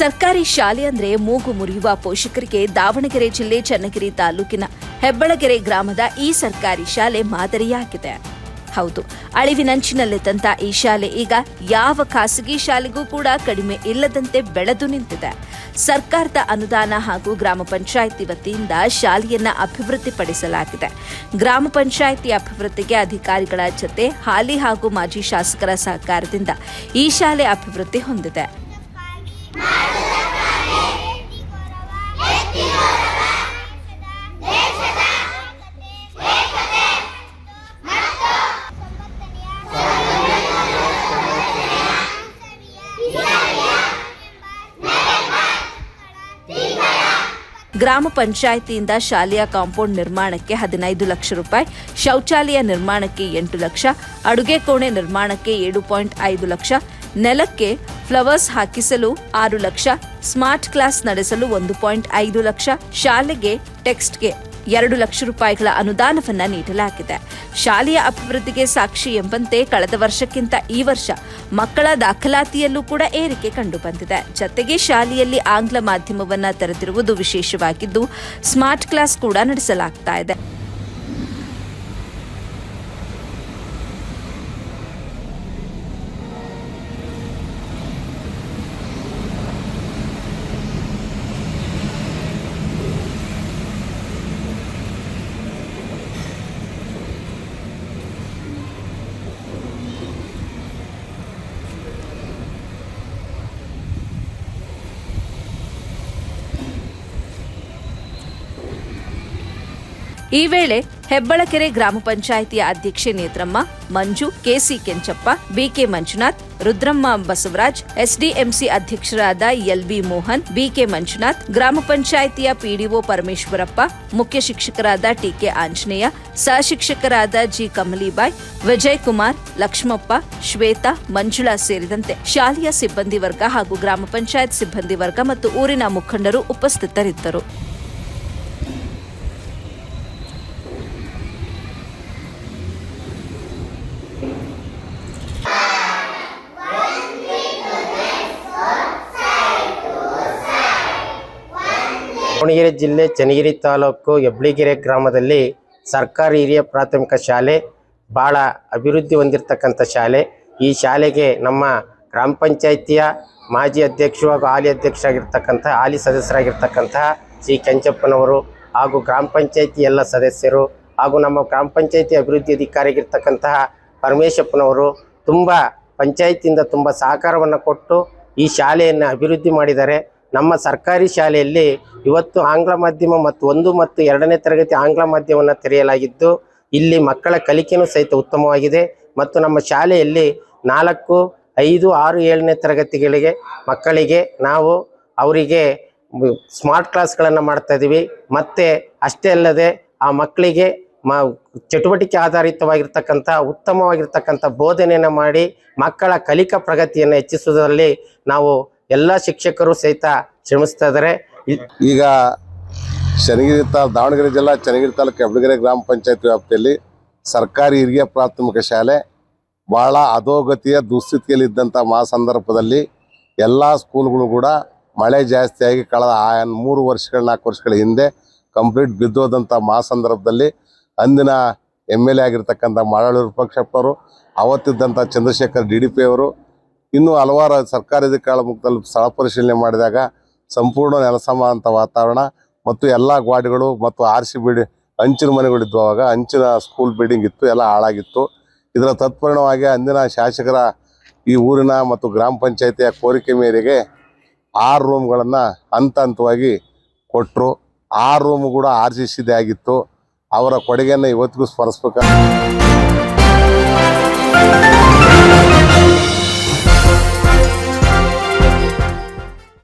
ಸರ್ಕಾರಿ ಶಾಲೆ ಅಂದ್ರೆ ಮೂಗು ಮುರಿಯುವ ಪೋಷಕರಿಗೆ ದಾವಣಗೆರೆ ಜಿಲ್ಲೆ ಚನ್ನಗಿರಿ ತಾಲೂಕಿನ ಹೆಬ್ಬಳಗೆರೆ ಗ್ರಾಮದ ಈ ಸರ್ಕಾರಿ ಶಾಲೆ ಮಾದರಿಯಾಗಿದೆ. ಹೌದು ಅಳಿವಿನಂಚಿನಲ್ಲಿದ್ದಂತ ಈ ಶಾಲೆ ಈಗ ಯಾವ ಖಾಸಗಿ ಶಾಲೆಗೂ ಕೂಡ ಕಡಿಮೆ ಇಲ್ಲದಂತೆ ಬೆಳೆದು ನಿಂತಿದೆ. ಸರ್ಕಾರದ ಅನುದಾನ ಹಾಗೂ ಗ್ರಾಮ ಪಂಚಾಯಿತಿ ವತಿಯಿಂದ ಶಾಲೆಯನ್ನ ಅಭಿವೃದ್ಧಿಪಡಿಸಲಾಗಿದೆ. ಗ್ರಾಮ ಪಂಚಾಯಿತಿ ಅಭಿವೃದ್ಧಿಗೆ ಅಧಿಕಾರಿಗಳ ಜತೆ ಹಾಲಿ ಹಾಗೂ ಮಾಜಿ ಶಾಸಕರ ಸಹಕಾರದಿಂದ ಈ ಶಾಲೆ ಅಭಿವೃದ್ಧಿ ಹೊಂದಿದೆ. ಗ್ರಾಮ ಪಂಚಾಯಿತಿಯಿಂದ ಶಾಲೆಯ ಕಾಂಪೌಂಡ್ ನಿರ್ಮಾಣಕ್ಕೆ ಹದಿನೈದು ಲಕ್ಷ ರೂಪಾಯಿ, ಶೌಚಾಲಯ ನಿರ್ಮಾಣಕ್ಕೆ ಎಂಟು ಲಕ್ಷ, ಅಡುಗೆ ಕೋಣೆ ನಿರ್ಮಾಣಕ್ಕೆ ಏಳು ಪಾಯಿಂಟ್ ಐದು ಲಕ್ಷ, ನೆಲಕ್ಕೆ ಫ್ಲವರ್ಸ್ ಹಾಕಿಸಲು ಆರು ಲಕ್ಷ, ಸ್ಮಾರ್ಟ್ ಕ್ಲಾಸ್ ನಡೆಸಲು ಒಂದು ಪಾಯಿಂಟ್ ಐದು ಲಕ್ಷ, ಶಾಲೆಗೆ ಟೆಕ್ಸ್ಟ್ಗೆ ಎರಡು ಲಕ್ಷ ರೂಪಾಯಿಗಳ ಅನುದಾನವನ್ನು ನೀಡಲಾಗಿದೆ. ಶಾಲೆಯ ಅಭಿವೃದ್ಧಿಗೆ ಸಾಕ್ಷಿ ಎಂಬಂತೆ ಕಳೆದ ವರ್ಷಕ್ಕಿಂತ ಈ ವರ್ಷ ಮಕ್ಕಳ ದಾಖಲಾತಿಯಲ್ಲೂ ಕೂಡ ಏರಿಕೆ ಕಂಡುಬಂದಿದೆ. ಜತೆಗೆ ಶಾಲೆಯಲ್ಲಿ ಆಂಗ್ಲ ಮಾಧ್ಯಮವನ್ನು ತೆರೆದಿರುವುದು ವಿಶೇಷವಾಗಿದ್ದು, ಸ್ಮಾರ್ಟ್ ಕ್ಲಾಸ್ ಕೂಡ ನಡೆಸಲಾಗ್ತಾ ಇದೆ. ಈ ವೇಳೆ ಹೆಬ್ಬಳಕೆರೆ ಗ್ರಾಮ ಪಂಚಾಯಿತಿಯ ಅಧ್ಯಕ್ಷೆ Netramma, Manju, KC Kenchappa, BK Manjunath, Rudramma Basavaraj, SDMC ಅಧ್ಯಕ್ಷರಾದ ಎಲ್ಬಿ ಮೋಹನ್, ಬಿಕೆ ಮಂಜುನಾಥ್, ಗ್ರಾಮ ಪಂಚಾಯಿತಿಯ ಪಿಡಿಒ ಪರಮೇಶ್ವರಪ್ಪ, ಮುಖ್ಯ ಶಿಕ್ಷಕರಾದ ಟಿಕೆ ಆಂಜನೇಯ, ಸಹಶಿಕ್ಷಕರಾದ ಜಿ ಕಮಲಿಬಾಯ್ ವಿಜಯ್ ಕುಮಾರ್ ಲಕ್ಷ್ಮಪ್ಪ, ಶ್ವೇತಾ, ಮಂಜುಳಾ ಸೇರಿದಂತೆ ಶಾಲೆಯ ಸಿಬ್ಬಂದಿ ವರ್ಗ ಹಾಗೂ ಗ್ರಾಮ ಪಂಚಾಯತ್ ಸಿಬ್ಬಂದಿ ವರ್ಗ ಮತ್ತು ಊರಿನ ಮುಖಂಡರು ಉಪಸ್ಥಿತರಿದ್ದರು. ದಾವಣಗೆರೆ ಜಿಲ್ಲೆ ಚನ್ನಗಿರಿ ತಾಲೂಕು ಹೆಬ್ಳಿಗೆರೆ ಗ್ರಾಮದಲ್ಲಿ ಸರ್ಕಾರಿ ಹಿರಿಯ ಪ್ರಾಥಮಿಕ ಶಾಲೆ ಭಾಳ ಅಭಿವೃದ್ಧಿ ಹೊಂದಿರತಕ್ಕಂಥ ಶಾಲೆ. ಈ ಶಾಲೆಗೆ ನಮ್ಮ ಗ್ರಾಮ ಪಂಚಾಯಿತಿಯ ಮಾಜಿ ಅಧ್ಯಕ್ಷರು ಹಾಗೂ ಹಾಲಿ ಅಧ್ಯಕ್ಷರಾಗಿರ್ತಕ್ಕಂಥ, ಹಾಲಿ ಸದಸ್ಯರಾಗಿರ್ತಕ್ಕಂತಹ ಸಿ ಕೆಂಚಪ್ಪನವರು ಹಾಗೂ ಗ್ರಾಮ ಪಂಚಾಯಿತಿ ಎಲ್ಲ ಸದಸ್ಯರು ಹಾಗೂ ನಮ್ಮ ಗ್ರಾಮ ಪಂಚಾಯಿತಿ ಅಭಿವೃದ್ಧಿ ಅಧಿಕಾರಿಗಿರ್ತಕ್ಕಂತಹ ಪರಮೇಶಪ್ಪನವರು ತುಂಬ ಪಂಚಾಯತಿಯಿಂದ ತುಂಬ ಸಹಕಾರವನ್ನು ಕೊಟ್ಟು ಈ ಶಾಲೆಯನ್ನು ಅಭಿವೃದ್ಧಿ ಮಾಡಿದ್ದಾರೆ. ನಮ್ಮ ಸರ್ಕಾರಿ ಶಾಲೆಯಲ್ಲಿ ಇವತ್ತು ಆಂಗ್ಲ ಮಾಧ್ಯಮ ಮತ್ತು ಒಂದು ಮತ್ತು ಎರಡನೇ ತರಗತಿ ಆಂಗ್ಲ ಮಾಧ್ಯಮವನ್ನು ತೆರೆಯಲಾಗಿದ್ದು, ಇಲ್ಲಿ ಮಕ್ಕಳ ಕಲಿಕೆಯೂ ಸಹಿತ ಉತ್ತಮವಾಗಿದೆ. ಮತ್ತು ನಮ್ಮ ಶಾಲೆಯಲ್ಲಿ ನಾಲ್ಕು, ಐದು, ಆರು, ಏಳನೇ ತರಗತಿಗಳಿಗೆ ಮಕ್ಕಳಿಗೆ ನಾವು ಅವರಿಗೆ ಸ್ಮಾರ್ಟ್ ಕ್ಲಾಸ್ಗಳನ್ನು ಮಾಡ್ತಾ ಇದ್ದೀವಿ ಮತ್ತು ಅಷ್ಟೇ ಅಲ್ಲದೆ ಆ ಮಕ್ಕಳಿಗೆ ಮ ಚಟುವಟಿಕೆ ಆಧಾರಿತವಾಗಿರ್ತಕ್ಕಂಥ, ಉತ್ತಮವಾಗಿರ್ತಕ್ಕಂಥ ಬೋಧನೆಯನ್ನು ಮಾಡಿ ಮಕ್ಕಳ ಕಲಿಕಾ ಪ್ರಗತಿಯನ್ನು ಹೆಚ್ಚಿಸುವುದರಲ್ಲಿ ನಾವು ಎಲ್ಲ ಶಿಕ್ಷಕರು ಸಹಿತ ಶ್ರಮಿಸ್ತಾ ಇದ್ದಾರೆ ಈಗ ಚನ್ನಗಿರಿ ತಾ ದಾವಣಗೆರೆ ಜಿಲ್ಲಾ ಚನ್ನಗಿರಿ ತಾಲೂಕು ಹೆಬ್ಬಳಗೆರೆ ಗ್ರಾಮ ಪಂಚಾಯತ್ ವ್ಯಾಪ್ತಿಯಲ್ಲಿ ಸರ್ಕಾರಿ ಹಿರಿಯ ಪ್ರಾಥಮಿಕ ಶಾಲೆ ಬಹಳ ಅಧೋಗತಿಯ ದುಸ್ಥಿತಿಯಲ್ಲಿದ್ದಂಥ ಮಾ ಸಂದರ್ಭದಲ್ಲಿ ಎಲ್ಲ ಸ್ಕೂಲ್ಗಳು ಕೂಡ ಮಳೆ ಜಾಸ್ತಿಯಾಗಿ ಕಳೆದ ಆ ಮೂರು ವರ್ಷಗಳ, ನಾಲ್ಕು ವರ್ಷಗಳ ಹಿಂದೆ ಕಂಪ್ಲೀಟ್ ಬಿದ್ದೋದಂಥ ಮಾ ಸಂದರ್ಭದಲ್ಲಿ ಅಂದಿನ ಎಂ ಎಲ್ ಎ ಆಗಿರ್ತಕ್ಕಂಥ ಮಾಡಾಳೂರು ವಿಪಕ್ಷಪ್ಪವರು ಅವತ್ತಿದ್ದಂಥ ಚಂದ್ರಶೇಖರ್ ಡಿ ಡಿ ಪಿ ಅವರು ಇನ್ನೂ ಹಲವಾರು ಸರ್ಕಾರಿ ಮುಖದಲ್ಲಿ ಸ್ಥಳ ಪರಿಶೀಲನೆ ಮಾಡಿದಾಗ ಸಂಪೂರ್ಣ ನೆಲಸಮ ಅಂತ ವಾತಾವರಣ ಮತ್ತು ಎಲ್ಲ ಗ್ವಾಡ್ಗಳು ಮತ್ತು ಆರ್ ಸಿ ಬಿಡಿ ಹಂಚಿನ ಮನೆಗಳಿದ್ವು ಆವಾಗ ಹಂಚಿನ ಸ್ಕೂಲ್ ಬಿಲ್ಡಿಂಗ್ ಇತ್ತು, ಎಲ್ಲ ಹಾಳಾಗಿತ್ತು. ಇದರ ತತ್ಪರಿಣವಾಗಿ ಅಂದಿನ ಶಾಸಕರ ಈ ಊರಿನ ಮತ್ತು ಗ್ರಾಮ ಪಂಚಾಯತಿಯ ಕೋರಿಕೆ ಮೇರೆಗೆ ಆರು ರೂಮ್ಗಳನ್ನು ಹಂತ ಹಂತವಾಗಿ ಕೊಟ್ಟರು ಆ ರೂಮ್ ಕೂಡ ಆರ್ ಸಿ ಸಿದೇ ಆಗಿತ್ತು. ಅವರ ಕೊಡುಗೆಯನ್ನು ಇವತ್ತಿಗೂ ಸ್ಮರಿಸ್ಬೇಕು